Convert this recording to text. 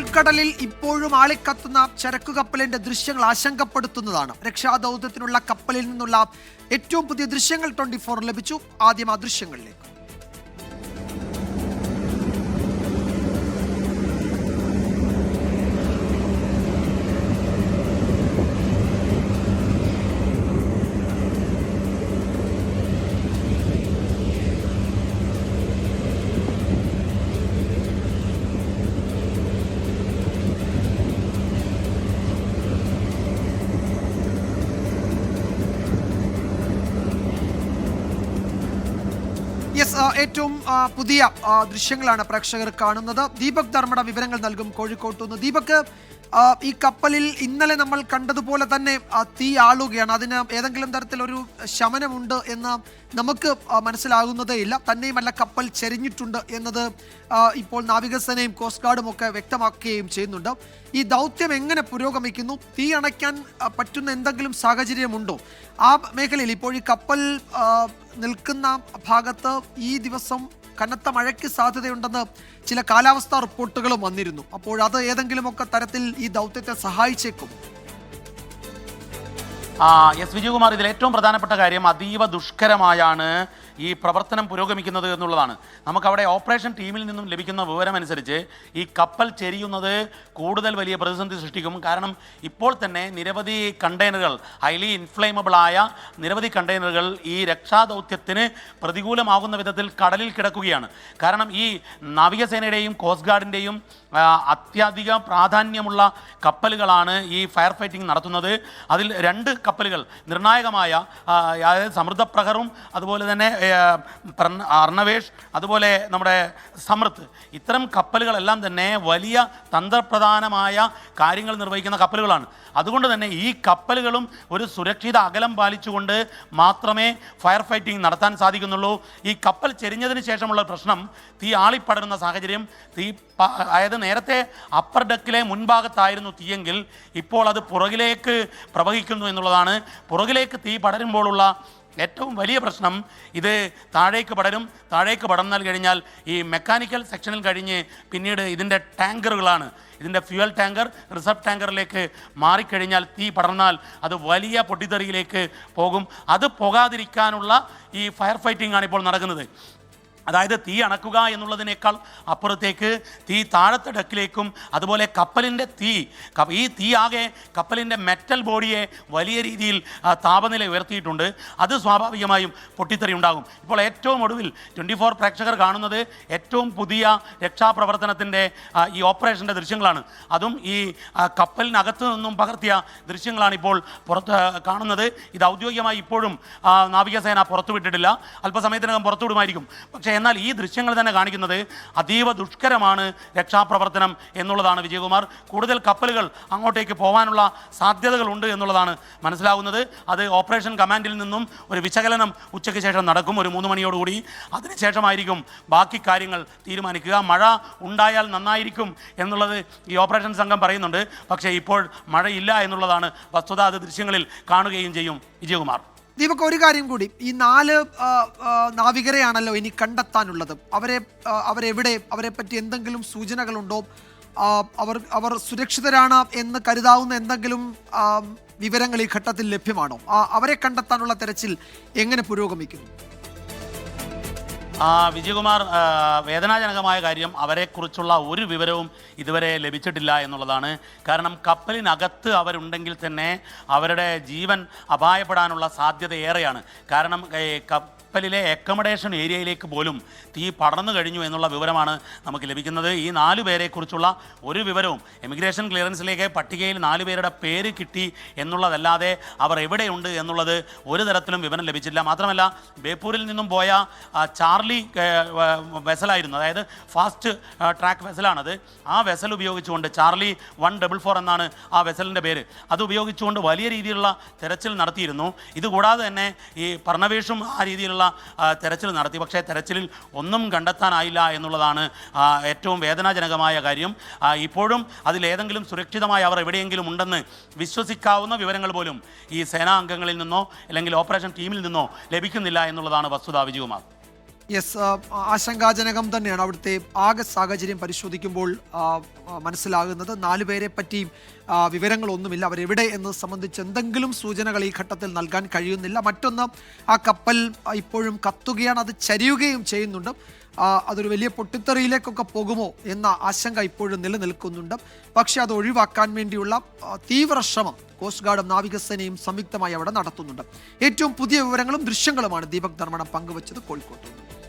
ഉൾക്കടലിൽ ഇപ്പോഴും ആളിക്കത്തുന്ന ചരക്കു കപ്പലിന്റെ ദൃശ്യങ്ങൾ ആശങ്കപ്പെടുത്തുന്നതാണ്. രക്ഷാദൗത്യത്തിനുള്ള കപ്പലിൽ നിന്നുള്ള ഏറ്റവും പുതിയ ദൃശ്യങ്ങൾ ട്വന്റി ഫോർ ലഭിച്ചു. ആദ്യം ആ ദൃശ്യങ്ങളിലേക്ക്. ഏറ്റവും പുതിയ ദൃശ്യങ്ങളാണ് പ്രേക്ഷകർ കാണുന്നത്. ദീപക് ധർമ്മട വിവരങ്ങൾ നൽകും കോഴിക്കോട്ട് നിന്ന്. ദീപക് ഈ കപ്പലിൽ ഇന്നലെ നമ്മൾ കണ്ടതുപോലെ തന്നെ തീ ആളുകയാണ്. അതിന് ഏതെങ്കിലും തരത്തിലൊരു ശമനമുണ്ട് എന്ന് നമുക്ക് ആ, മനസ്സിലാകുന്നതേ ഇല്ല. തന്നെയുമല്ല കപ്പൽ ചെരിഞ്ഞിട്ടുണ്ട് എന്നത് ഇപ്പോൾ നാവികസേനയും കോസ്റ്റ് ഗാർഡും ഒക്കെ വ്യക്തമാക്കുകയും ചെയ്യുന്നുണ്ട്. ഈ ദൗത്യം എങ്ങനെ പുരോഗമിക്കുന്നു? തീ അണയ്ക്കാൻ പറ്റുന്ന എന്തെങ്കിലും സാഹചര്യമുണ്ടോ? ആ മേഖലയിൽ ഇപ്പോൾ ഈ കപ്പൽ നിൽക്കുന്ന ഭാഗത്ത് ഈ ദിവസം കനത്ത മഴയ്ക്ക് സാധ്യതയുണ്ടെന്ന് ചില കാലാവസ്ഥാ റിപ്പോർട്ടുകളും വന്നിരുന്നു. അപ്പോൾ അത് ഏതെങ്കിലുമൊക്കെ തരത്തിൽ ഈ ദൗത്യത്തെ സഹായിച്ചേക്കും എസ് വിജയകുമാർ ഇതിൽ ഏറ്റവും പ്രധാനപ്പെട്ട കാര്യം അതീവ ദുഷ്കരമായാണ് ഈ പ്രവർത്തനം പുരോഗമിക്കുന്നത് എന്നുള്ളതാണ്. നമുക്കവിടെ ഓപ്പറേഷൻ ടീമിൽ നിന്നും ലഭിക്കുന്ന വിവരമനുസരിച്ച് ഈ കപ്പൽ ചെരിയുന്നത് കൂടുതൽ വലിയ പ്രതിസന്ധി സൃഷ്ടിക്കും. കാരണം ഇപ്പോൾ തന്നെ നിരവധി കണ്ടെയ്നറുകൾ ഹൈലി ഇൻഫ്ലേമബിൾ ആയ നിരവധി കണ്ടെയ്നറുകൾ ഈ രക്ഷാദൗത്യത്തിന് പ്രതികൂലമാകുന്ന വിധത്തിൽ കടലിൽ കിടക്കുകയാണ്. കാരണം ഈ നാവികസേനയുടെയും കോസ്റ്റ് ഗാർഡിന്റെയും അത്യധിക പ്രാധാന്യമുള്ള കപ്പലുകളാണ് ഈ ഫയർ ഫൈറ്റിംഗ് നടത്തുന്നത്. അതിൽ രണ്ട് കപ്പലുകൾ നിർണായകമായ അതായത് സമൃദ്ധപ്രഹറും അതുപോലെ തന്നെ അർണവേഷ് അതുപോലെ നമ്മുടെ സമൃത്ത്. ഇത്തരം കപ്പലുകളെല്ലാം തന്നെ വലിയ തന്ത്രപ്രധാനമായ കാര്യങ്ങൾ നിർവഹിക്കുന്ന കപ്പലുകളാണ്. അതുകൊണ്ട് തന്നെ ഈ കപ്പലുകളും ഒരു സുരക്ഷിത അകലം പാലിച്ചുകൊണ്ട് മാത്രമേ ഫയർ ഫൈറ്റിംഗ് നടത്താൻ സാധിക്കുന്നുള്ളൂ. ഈ കപ്പൽ ചെരിഞ്ഞതിന് ശേഷമുള്ള പ്രശ്നം തീ ആളിപ്പടരുന്ന സാഹചര്യം തീ അതായത് നേരത്തെ അപ്പർ ഡെക്കിലെ മുൻഭാഗത്തായിരുന്നു തീയെങ്കിൽ ഇപ്പോൾ അത് പുറകിലേക്ക് പ്രവഹിക്കുന്നു എന്നുള്ളതാണ്. പുറകിലേക്ക് തീ പടരുമ്പോഴുള്ള ഏറ്റവും വലിയ പ്രശ്നം ഇത് താഴേക്ക് പടരും. താഴേക്ക് പടർന്നാൽ കഴിഞ്ഞാൽ ഈ മെക്കാനിക്കൽ സെക്ഷനിൽ കഴിഞ്ഞ് പിന്നീട് ഇതിന്റെ ടാങ്കറുകളാണ്. ഇതിന്റെ ഫ്യൂവൽ ടാങ്കർ റിസർവ് ടാങ്കറിലേക്ക് മാറിക്കഴിഞ്ഞാൽ തീ പടർന്നാൽ അത് വലിയ പൊട്ടിത്തെറിയിലേക്ക് പോകും. അത് പോകാതിരിക്കാനുള്ള ഈ ഫയർ ഫൈറ്റിംഗ് ആണ് ഇപ്പോൾ നടക്കുന്നത്. അതായത് തീ അണക്കുക എന്നുള്ളതിനേക്കാൾ അപ്പുറത്തേക്ക് തീ താഴത്തെ ഡക്കിലേക്കും അതുപോലെ കപ്പലിന്റെ തീ ഈ തീ ആകെ കപ്പലിന്റെ മെറ്റൽ ബോഡിയെ വലിയ രീതിയിൽ താപനില ഉയർത്തിയിട്ടുണ്ട്. അത് സ്വാഭാവികമായും പൊട്ടിത്തെറി ഉണ്ടാകും. ഇപ്പോൾ ഏറ്റവും ഒടുവിൽ ട്വന്റി ഫോർ പ്രേക്ഷകർ കാണുന്നത് ഏറ്റവും പുതിയ രക്ഷാപ്രവർത്തനത്തിന്റെ ഈ ഓപ്പറേഷന്റെ ദൃശ്യങ്ങളാണ്. അതും ഈ കപ്പലിനകത്ത് നിന്നും പകർത്തിയ ദൃശ്യങ്ങളാണ് ഇപ്പോൾ പുറത്ത് കാണുന്നത്. ഇത് ഔദ്യോഗികമായി ഇപ്പോഴും നാവികസേന പുറത്തുവിട്ടിട്ടില്ല. അല്പസമയത്തിനകം പുറത്തുവിടുമായിരിക്കും. പക്ഷേ എന്നാൽ ഈ ദൃശ്യങ്ങൾ തന്നെ കാണിക്കുന്നത് അതീവ ദുഷ്കരമാണ് രക്ഷാപ്രവർത്തനം എന്നുള്ളതാണ് വിജയകുമാർ. കൂടുതൽ കപ്പലുകൾ അങ്ങോട്ടേക്ക് പോകാനുള്ള സാധ്യതകളുണ്ട് എന്നുള്ളതാണ് മനസ്സിലാകുന്നത്. അത് ഓപ്പറേഷൻ കമാൻഡിൽ നിന്നും ഒരു വിശകലനം ഉച്ചയ്ക്ക് ശേഷം നടക്കും. ഒരു മൂന്ന് മണിയോടുകൂടി. അതിനുശേഷമായിരിക്കും ബാക്കി കാര്യങ്ങൾ തീരുമാനിക്കുക. മഴ ഉണ്ടായാൽ നന്നായിരിക്കും എന്നുള്ളത് ഈ ഓപ്പറേഷൻ സംഘം പറയുന്നുണ്ട്. പക്ഷേ ഇപ്പോൾ മഴയില്ല എന്നുള്ളതാണ് വസ്തുത. അത് ദൃശ്യങ്ങളിൽ കാണുകയും ചെയ്യും വിജയകുമാർ. ദീപക് ഒരു കാര്യം കൂടി. ഈ നാല് നാവികരെയാണല്ലോ ഇനി കണ്ടെത്താനുള്ളത്. അവരെ അവരെവിടെ അവരെ പറ്റി എന്തെങ്കിലും സൂചനകളുണ്ടോ? അവർ അവർ സുരക്ഷിതരാണ് എന്ന് കരുതാവുന്ന എന്തെങ്കിലും വിവരങ്ങൾ ഈ ഘട്ടത്തിൽ ലഭ്യമാണോ? അവരെ കണ്ടെത്താനുള്ള തെരച്ചിൽ എങ്ങനെ പുരോഗമിക്കുന്നു? വിജയകുമാർ വേദനാജനകമായ കാര്യം അവരെക്കുറിച്ചുള്ള ഒരു വിവരവും ഇതുവരെ ലഭിച്ചിട്ടില്ല എന്നുള്ളതാണ്. കാരണം കപ്പലിനകത്ത് അവരുണ്ടെങ്കിൽ തന്നെ അവരുടെ ജീവൻ അപായപ്പെടാനുള്ള സാധ്യത ഏറെയാണ്. കാരണം കപ്പലിലെ അക്കമഡേഷൻ ഏരിയയിലേക്ക് പോലും തീ പടർന്നു കഴിഞ്ഞു എന്നുള്ള വിവരമാണ് നമുക്ക് ലഭിക്കുന്നത്. ഈ നാലു പേരെക്കുറിച്ചുള്ള ഒരു വിവരവും എമിഗ്രേഷൻ ക്ലിയറൻസിലേക്ക് പട്ടികയിൽ നാലു പേരുടെ പേര് കിട്ടി എന്നുള്ളതല്ലാതെ അവർ എവിടെയുണ്ട് എന്നുള്ളത് ഒരു തരത്തിലും വിവരം ലഭിച്ചില്ല. മാത്രമല്ല ബേപ്പൂരിൽ നിന്നും പോയ ചാർലി വെസലായിരുന്നു. അതായത് ഫാസ്റ്റ് ട്രാക്ക് വെസലാണത്. ആ വെസൽ ഉപയോഗിച്ചുകൊണ്ട് ചാർലി വൺ ഡബിൾ ഫോർ എന്നാണ് ആ വെസലിന്റെ പേര്. അത് ഉപയോഗിച്ചുകൊണ്ട് വലിയ രീതിയിലുള്ള തെരച്ചിൽ നടത്തിയിരുന്നു. ഇതുകൂടാതെ തന്നെ ഈ പർണവേഷും ആ രീതിയിലുള്ള ആ, തെരച്ചിൽ നടത്തി. പക്ഷേ തെരച്ചിലിൽ ഒന്നും കണ്ടെത്താനായില്ല എന്നുള്ളതാണ് ഏറ്റവും വേദനാജനകമായ കാര്യം. ഇപ്പോഴും അതിലേതെങ്കിലും സുരക്ഷിതമായി അവർ എവിടെയെങ്കിലും ഉണ്ടെന്ന് വിശ്വസിക്കാവുന്ന വിവരങ്ങൾ പോലും ഈ സേനാ അംഗങ്ങളിൽ നിന്നോ അല്ലെങ്കിൽ ഓപ്പറേഷൻ ടീമിൽ നിന്നോ ലഭിക്കുന്നില്ല എന്നുള്ളതാണ് വസ്തുത വിജയകുമാർ. യെസ് ആശങ്കാജനകം തന്നെയാണ് അവിടുത്തെ ആകെ സാഹചര്യം പരിശോധിക്കുമ്പോൾ മനസ്സിലാകുന്നത്. നാലു പേരെ പറ്റിയും ആ, വിവരങ്ങളൊന്നുമില്ല. അവരെവിടെ എന്ന് സംബന്ധിച്ച് എന്തെങ്കിലും സൂചനകൾ ഈ ഘട്ടത്തിൽ നൽകാൻ കഴിയുന്നില്ല. മറ്റൊന്ന് ആ കപ്പൽ ഇപ്പോഴും കത്തുകയാണ്. അത് ചരിയുകയും ചെയ്യുന്നുണ്ട്. അതൊരു വലിയ പൊട്ടിത്തെറിയിലേക്കൊക്കെ പോകുമോ എന്ന ആശങ്ക ഇപ്പോഴും നിലനിൽക്കുന്നുണ്ട്. പക്ഷേ അത് ഒഴിവാക്കാൻ വേണ്ടിയുള്ള തീവ്ര ശ്രമം കോസ്റ്റ് ഗാർഡും നാവികസേനയും സംയുക്തമായി അവിടെ നടത്തുന്നുണ്ട്. ഏറ്റവും പുതിയ വിവരങ്ങളും ദൃശ്യങ്ങളുമാണ് ദീപക് ധർമ്മണം പങ്കുവച്ചത് കോഴിക്കോട്ട്.